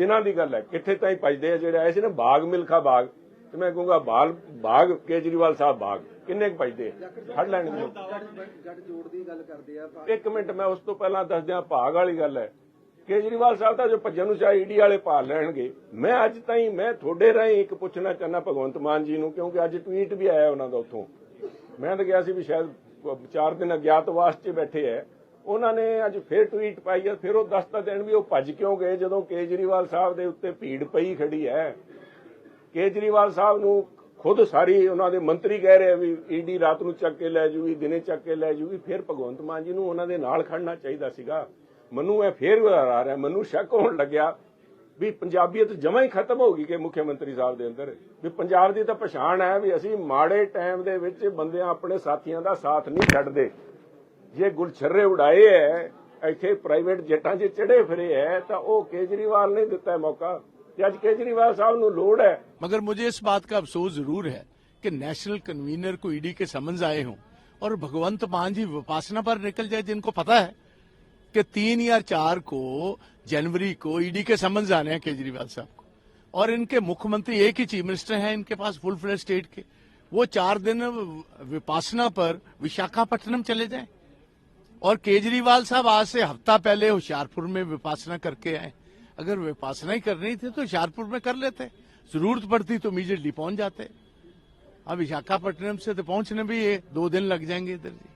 ਦਿਨਾਂ ਦੀ ਗੱਲ ਹੈ, ਕਿੱਥੇ ਤਾਈਂ ਭਜਦੇ ਆ ਜਿਹੜੇ ਆਏ ਸੀ ਨਾ, ਬਾਗ, ਮਿਲਖਾ ਬਾਗ। ਤੇ ਮੈਂ ਕਹੂੰਗਾ, ਬਾਲ, ਬਾਗ, ਕੇਜਰੀਵਾਲ ਸਾਹਿਬ ਬਾਗ, ਕਿੰਨੇ ਕੁ ਭਜਦੇ ਫੜ ਲੈਣਗੇ ਲੋਕ। ਜੋੜ ਦੀ ਗੱਲ ਕਰਦੇ ਆ ਇੱਕ ਮਿੰਟ, ਮੈਂ ਉਸ ਤੋਂ ਪਹਿਲਾਂ ਦੱਸ ਦਿਆਂ, ਭਾਗ ਵਾਲੀ ਗੱਲ ਹੈ। ਕੇਜਰੀਵਾਲ ਸਾਹਿਬ ਦਾ ਜੋ ਭੱਜਣ ਨੂੰ ਚਾਹੇ ਈਡੀ ਵਾਲੇ ਭਾਲ ਲੈਣਗੇ। ਮੈਂ ਅੱਜ ਤਾਈਂ, ਮੈਂ ਤੁਹਾਡੇ ਰਾਹੀਂ ਇੱਕ ਪੁੱਛਣਾ ਚਾਹੁੰਦਾ ਭਗਵੰਤ ਮਾਨ ਜੀ ਨੂੰ, ਕਿਉਂਕਿ ਅੱਜ ਟਵੀਟ ਵੀ ਆਇਆ ਉਹਨਾਂ ਦਾ ਉੱਥੋਂ। ਮੈਂ ਤਾਂ ਗਿਆ ਸੀ ਵੀ ਸ਼ਾਇਦ ਚਾਰ ਦਿਨ ਅਗਿਆਤਵਾਸ 'ਚ ਬੈਠੇ ਐ ਉਹਨਾਂ ਨੇ ਅੱਜ ਫਿਰ ਟਵੀਟ ਪਾਈ ਹੈ ਫਿਰ ਉਹ ਦੱਸਤਾ ਦੇਣ ਵੀ ਉਹ ਭੱਜ ਕਿਉਂ ਗਏ ਜਦੋਂ ਕੇਜਰੀਵਾਲ ਸਾਹਿਬ ਦੇ ਉੱਤੇ ਭੀੜ ਪਈ ਖੜੀ ਹੈ ਕੇਜਰੀਵਾਲ ਸਾਹਿਬ ਨੂੰ ਖੁਦ ਸਾਰੀ ਉਹਨਾਂ ਦੇ ਮੰਤਰੀ ਕਹਿ ਰਹੇ ਵੀ ਈਡੀ ਰਾਤ ਨੂੰ ਚੱਕ ਕੇ ਲੈ ਜੂਗੀ, ਦਿਨੇ ਚੱਕ ਕੇ ਲੈ ਜੂਗੀ, ਫਿਰ ਭਗਵੰਤ ਮਾਨ ਜੀ ਨੂੰ ਉਹਨਾਂ ਦੇ ਨਾਲ ਖੜਨਾ ਚਾਹੀਦਾ ਸੀਗਾ। ਮੈਨੂੰ ਇਹ ਫੇਰ ਆ ਰਿਹਾ, ਮੈਨੂੰ ਸ਼ੱਕ ਹੋਣ ਲੱਗਿਆ ਵੀ ਪੰਜਾਬੀਅਤ ਜਮਾ ਹੀ ਖਤਮ ਹੋ ਗਈ ਕਿ ਮੁੱਖ ਮੰਤਰੀ ਸਾਹਿਬ ਦੇ ਅੰਦਰ। ਵੀ ਪੰਜਾਬ ਦੀ ਤਾਂ ਪਛਾਣ ਹੈ ਵੀ ਅਸੀਂ ਮਾੜੇ ਟਾਈਮ ਦੇ ਵਿੱਚ ਬੰਦਿਆਂ ਆਪਣੇ ਸਾਥੀਆਂ ਦਾ ਸਾਥ ਨਹੀਂ ਛੱਡਦੇ। ਜੇ ਗੁਲਛਰਰੇ ਉਡਾਏ ਐ ਇੱਥੇ ਪ੍ਰਾਈਵੇਟ ਜੱਟਾਂ 'ਚ ਚੜੇ ਫਿਰੇ ਐ ਤਾਂ ਉਹ ਕੇਜਰੀਵਾਲ ਨੇ ਦਿੱਤਾ ਹੈ ਮੌਕਾ ਤੇ ਅੱਜ ਕੇਜਰੀਵਾਲ ਸਾਹਿਬ ਨੂੰ ਲੋੜ ਹੈ मगर मुझे इस बात का अफसोस जरूर है कि नेशनल कन्वीनर को ईडी के समन्स आए हों और भगवंत मान जी विपासना पर निकल जाए जिनको पता है कि तीन या चार को जनवरी को ईडी के समन्स आने हैं केजरीवाल साहब को और इनके मुख्यमंत्री एक ही चीफ मिनिस्टर हैं इनके पास फुल फ्लैश स्टेट के वो चार दिन विपासना पर विशाखापट्टनम चले जाएं और केजरीवाल साहब आज से हफ़्ता पहले होशियारपुर में विपासना करके आए। अगर विपासना ही करनी थी तो होशियारपुर में कर लेते। ज़रूरत पड़ती तो इमीजिएटली पहुँच जाते। अब विशाखापट्टनम से तो पहुँचने भी ये दो दिन लग जाएँगे इधर जी।